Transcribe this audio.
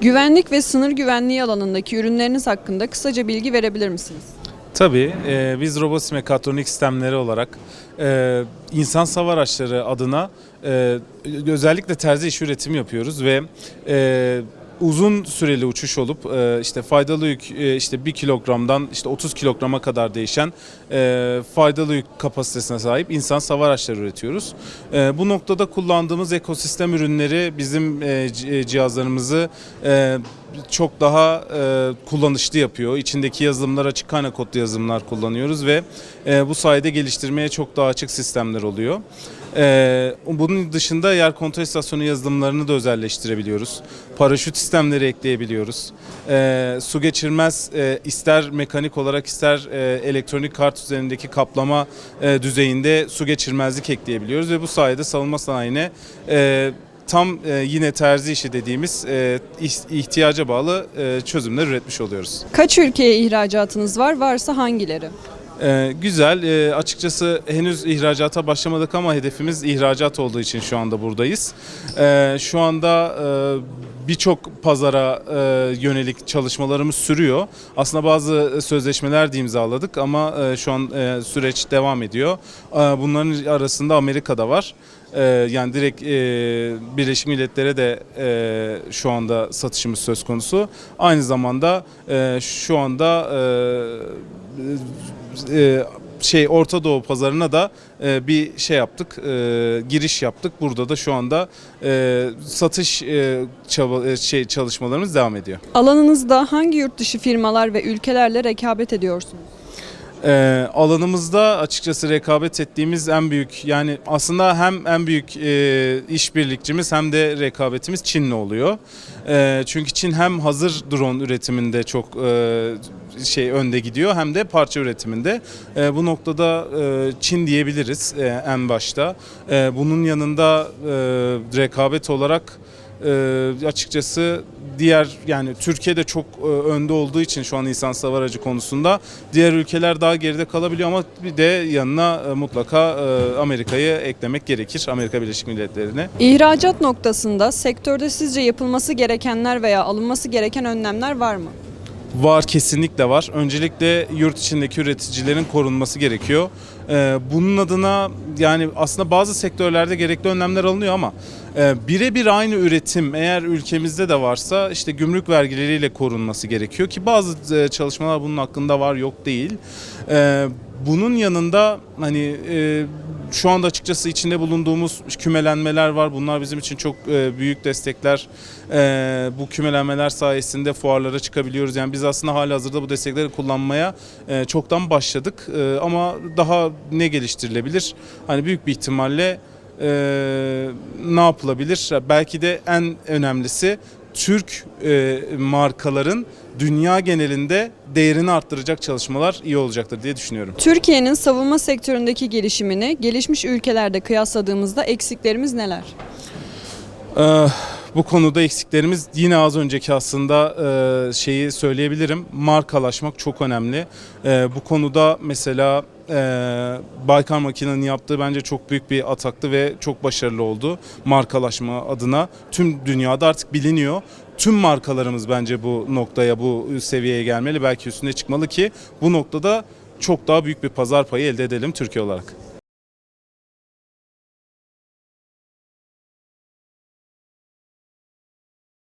Güvenlik ve sınır güvenliği alanındaki ürünleriniz hakkında kısaca bilgi verebilir misiniz? Tabii e, biz robotik mekatronik sistemleri olarak e, insan sava araçları adına e, özellikle terzi iş üretimi yapıyoruz ve e, uzun süreli uçuş olup e, işte faydalı yük e, işte 1 kilogramdan işte 30 kilograma kadar değişen e, faydalı yük kapasitesine sahip insan sava araçları üretiyoruz. Bu noktada kullandığımız ekosistem ürünleri bizim cihazlarımızı çok daha e, kullanışlı yapıyor. İçindeki yazılımlar açık kaynak kodlu yazılımlar kullanıyoruz ve e, bu sayede geliştirmeye çok daha açık sistemler oluyor. E, bunun dışında yer kontrol istasyonu yazılımlarını da özelleştirebiliyoruz. Paraşüt sistemleri ekleyebiliyoruz. E, su geçirmez e, ister mekanik olarak ister e, elektronik kart üzerindeki kaplama e, düzeyinde su geçirmezlik ekleyebiliyoruz ve bu sayede savunma sanayine e, tam e, yine terzi işi dediğimiz e, iht- ihtiyaca bağlı e, çözümler üretmiş oluyoruz. Kaç ülkeye ihracatınız var? Varsa hangileri? E, güzel. E, açıkçası henüz ihracata başlamadık ama hedefimiz ihracat olduğu için şu anda buradayız. E, şu anda e, birçok pazara e, yönelik çalışmalarımız sürüyor. Aslında bazı sözleşmeler de imzaladık ama e, şu an e, süreç devam ediyor. E, bunların arasında Amerika'da var. E, yani direkt e, Birleşik Milletler'e de e, şu anda satışımız söz konusu. Aynı zamanda e, şu anda e, e, şey Orta Doğu pazarına da e, bir şey yaptık, e, giriş yaptık. Burada da şu anda e, satış e, çaba, e, şey çalışmalarımız devam ediyor. Alanınızda hangi yurt dışı firmalar ve ülkelerle rekabet ediyorsunuz? Ee, alanımızda açıkçası rekabet ettiğimiz en büyük yani aslında hem en büyük e, işbirlikçimiz hem de rekabetimiz Çin'le oluyor. E, çünkü Çin hem hazır drone üretiminde çok e, şey önde gidiyor hem de parça üretiminde. E, bu noktada e, Çin diyebiliriz e, en başta. E, bunun yanında e, rekabet olarak e, açıkçası diğer yani Türkiye'de çok e, önde olduğu için şu an insan hava aracı konusunda diğer ülkeler daha geride kalabiliyor ama bir de yanına e, mutlaka e, Amerika'yı eklemek gerekir. Amerika Birleşik Devletleri'ne. İhracat noktasında sektörde sizce yapılması gerekenler veya alınması gereken önlemler var mı? Var kesinlikle var. Öncelikle yurt içindeki üreticilerin korunması gerekiyor. Ee, bunun adına yani aslında bazı sektörlerde gerekli önlemler alınıyor ama e, birebir aynı üretim eğer ülkemizde de varsa işte gümrük vergileriyle korunması gerekiyor ki bazı e, çalışmalar bunun hakkında var yok değil. Ee, bunun yanında hani e, şu anda açıkçası içinde bulunduğumuz kümelenmeler var. Bunlar bizim için çok e, büyük destekler. E, bu kümelenmeler sayesinde fuarlara çıkabiliyoruz. Yani biz aslında hali hazırda bu destekleri kullanmaya e, çoktan başladık. E, ama daha ne geliştirilebilir? Hani büyük bir ihtimalle e, ne yapılabilir? Belki de en önemlisi Türk e, markaların dünya genelinde değerini arttıracak çalışmalar iyi olacaktır diye düşünüyorum. Türkiye'nin savunma sektöründeki gelişimini gelişmiş ülkelerde kıyasladığımızda eksiklerimiz neler? Ee, bu konuda eksiklerimiz yine az önceki aslında e, şeyi söyleyebilirim. Markalaşmak çok önemli. Ee, bu konuda mesela e, Baykar Makina'nın yaptığı bence çok büyük bir ataktı ve çok başarılı oldu markalaşma adına. Tüm dünyada artık biliniyor. Tüm markalarımız bence bu noktaya, bu seviyeye gelmeli. Belki üstüne çıkmalı ki bu noktada çok daha büyük bir pazar payı elde edelim Türkiye olarak.